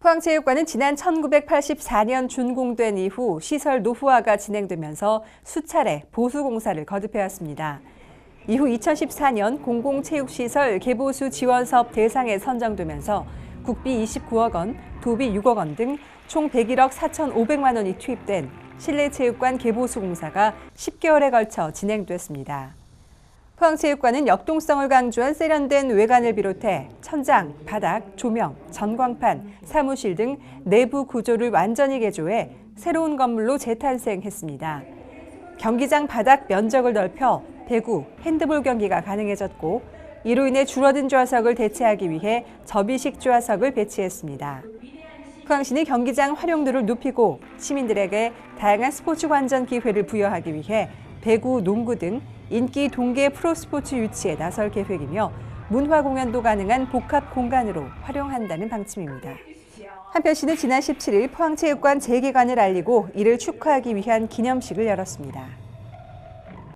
포항체육관은 지난 1984년 준공된 이후 시설 노후화가 진행되면서 수차례 보수 공사를 거듭해왔습니다. 이후 2014년 공공체육시설 개보수 지원 사업 대상에 선정되면서 국비 29억 원, 도비 6억 원 등 총 101억 4,500만 원이 투입된 실내체육관 개보수 공사가 10개월에 걸쳐 진행됐습니다. 포항체육관은 역동성을 강조한 세련된 외관을 비롯해 천장, 바닥, 조명, 전광판, 사무실 등 내부 구조를 완전히 개조해 새로운 건물로 재탄생했습니다. 경기장 바닥 면적을 넓혀 배구, 핸드볼 경기가 가능해졌고 이로 인해 줄어든 좌석을 대체하기 위해 접이식 좌석을 배치했습니다. 포항시는 경기장 활용도를 높이고 시민들에게 다양한 스포츠 관전 기회를 부여하기 위해 배구, 농구 등 인기 동계 프로스포츠 유치에 나설 계획이며 문화 공연도 가능한 복합 공간으로 활용한다는 방침입니다. 한편 시는 지난 17일 포항체육관 재개관을 알리고 이를 축하하기 위한 기념식을 열었습니다.